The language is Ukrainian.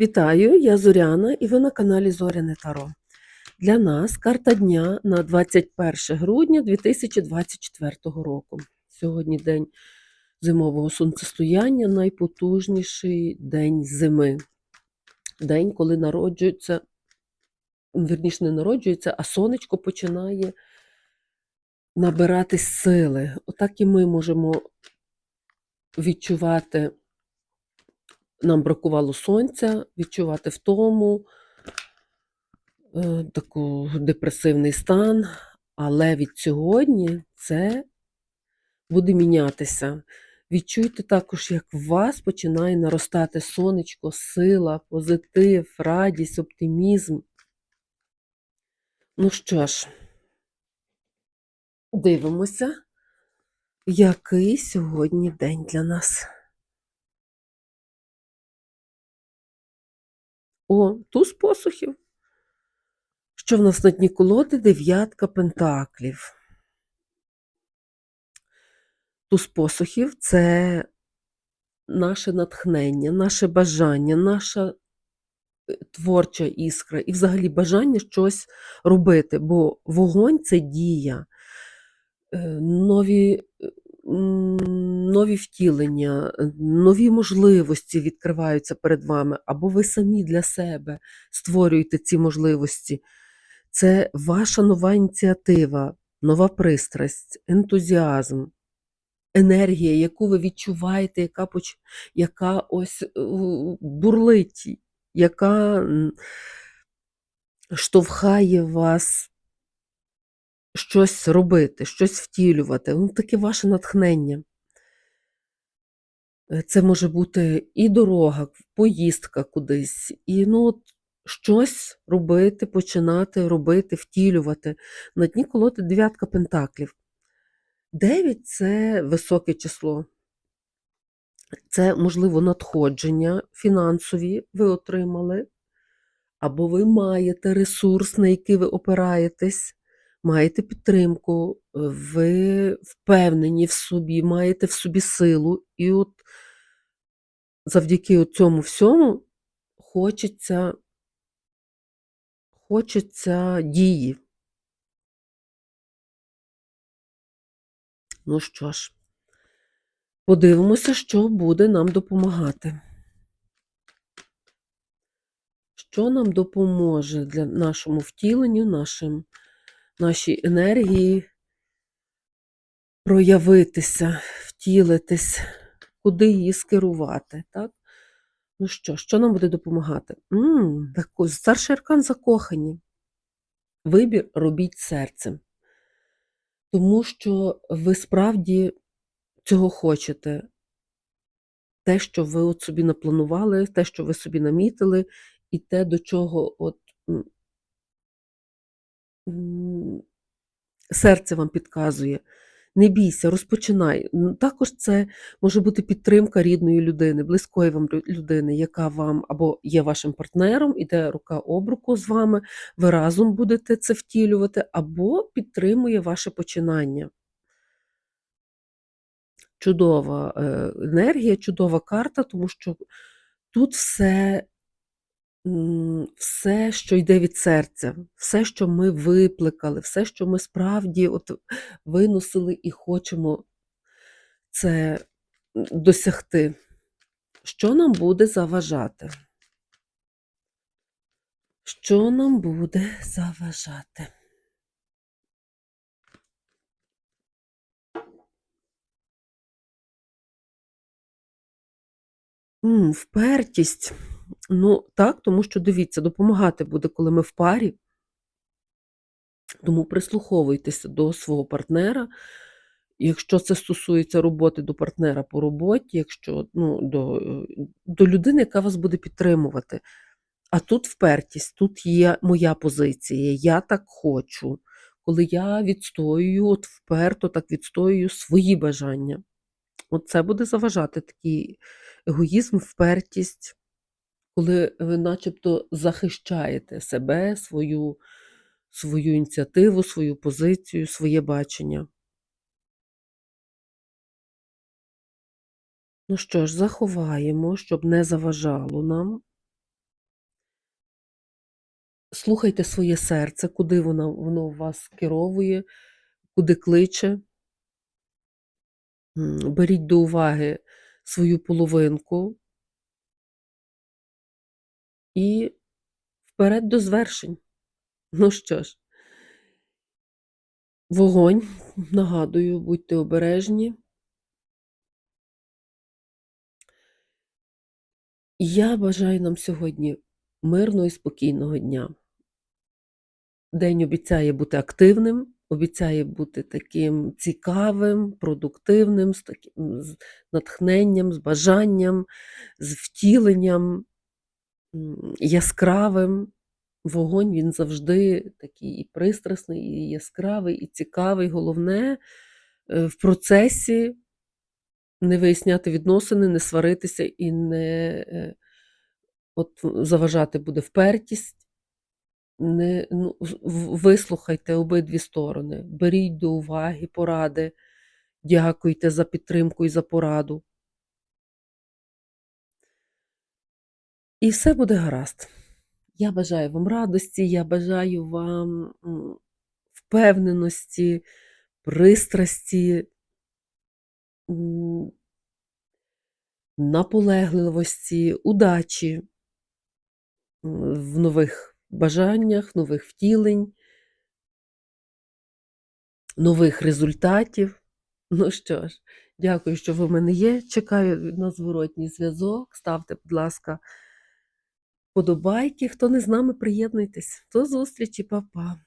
Вітаю, я Зоряна і ви на каналі Зоряне Таро. Для нас карта дня на 21 грудня 2024 року. Сьогодні день зимового сонцестояння, найпотужніший день зими. День, коли народжується, вірніше не народжується, а сонечко починає набиратись сили. Отак і ми можемо відчувати нам бракувало сонця, відчувати втому, е, таку депресивний стан. Але від сьогодні це буде мінятися. Відчуйте також, як в вас починає наростати сонечко, сила, позитив, радість, оптимізм. Ну що ж, дивимося, який сьогодні день для нас. О, туз посухів. Що в нас на дні колоди? Дев'ятка пентаклів. Туз посухів це наше натхнення, наше бажання, наша е, творча іскра і взагалі бажання щось робити, бо вогонь це дія, е, нові, нові втілення, нові можливості відкриваються перед вами, або ви самі для себе створюєте ці можливості. Це ваша нова ініціатива, нова пристрасть, ентузіазм, енергія, яку ви відчуваєте, яка, поч... яка ось е, бурлить, яка штовхає вас щось робити, щось втілювати. Ну, таке ваше натхнення. Е, Це може бути і дорога, поїздка кудись, і ну, от щось робити, починати робити, втілювати. На дні колоди дев'ятка пентаклів. Дев'ять це високе число. Це, можливо, надходження фінансові ви отримали, або ви маєте ресурс, на який ви опираєтесь, маєте підтримку, ви впевнені в собі, маєте в собі силу, і от завдяки цьому всьому хочеться, хочеться дії. Ну що ж, подивимося, що буде нам допомагати. Що нам допоможе для нашому втіленню, нашим, нашій енергії проявитися, втілитись, куди її скерувати, так? Ну що, що нам буде допомагати? М, тако- Старший аркан закохані. Вибір робіть серцем. Тому що ви справді цього хочете. Те, що ви от собі напланували, те, що ви собі намітили, і те, до чого от, м, м, серце вам підказує. Не бійся, розпочинай. Також це може бути підтримка рідної людини, близької вам людини, яка вам або є вашим партнером, іде рука об руку з вами, ви разом будете це втілювати, або підтримує ваше починання. Чудова е, енергія, чудова карта, тому що тут все, все, що йде від серця, все, що ми викликали, все, що ми справді от виносили і хочемо це досягти. Що нам буде заважати? Що нам буде заважати? Впертість. Ну, так, тому що дивіться, допомагати буде, коли ми в парі. Тому прислуховуйтеся до свого партнера. Якщо це стосується роботи до партнера по роботі, якщо ну, до, е, до людини, яка вас буде підтримувати. А тут впертість, тут є моя позиція, я так хочу. Коли я відстоюю, от вперто так відстоюю свої бажання. От це буде заважати такий егоїзм, впертість, коли ви начебто захищаєте себе, свою, свою ініціативу, свою позицію, своє бачення. Ну що ж, заховаємо, щоб не заважало нам. Слухайте своє серце, куди воно воно вас скеровує, куди кличе. Беріть до уваги свою половинку. І вперед до звершень. Ну що ж. Вогонь, нагадую, будьте обережні. Я бажаю нам сьогодні мирного і спокійного дня. День обіцяє бути активним, обіцяє бути таким цікавим, продуктивним, з таким з натхненням, з бажанням, з втіленням, яскравим. Вогонь він завжди такий і пристрасний, і яскравий, і цікавий. Головне е, в процесі не виясняти відносини, не сваритися і не е, от заважати буде впертість. Не, ну, вислухайте обидві сторони, беріть до уваги поради, дякуйте за підтримку і за пораду. І все буде гаразд. Я бажаю вам радості, я бажаю вам впевненості, пристрасті, наполегливості, удачі в нових бажаннях, нових втілень, нових результатів. Ну що ж, дякую, що ви в мене є. Чекаю на зворотній зв'язок. Ставте, будь ласка, подобайки. Хто не з нами, приєднуйтесь. До зустрічі, па-па.